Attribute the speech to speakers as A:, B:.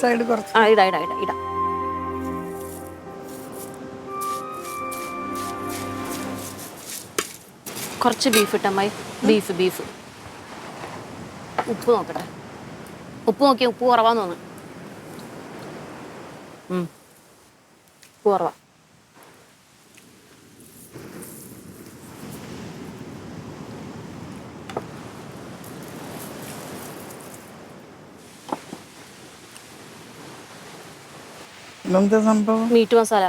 A: Side കുറച്ച്
B: ആ കുറച്ച് ബീഫ് ഇട്ടമ്മായി ബീഫ് ബീഫ് ഉപ്പ് നോക്കട്ടെ. ഉപ്പ് നോക്കിയാൽ ഉപ്പ് കുറവാന്ന് തോന്നുന്നു. ഉപ്പ് കുറവാ.
A: സംഭവം
B: മീറ്റ് മസാല.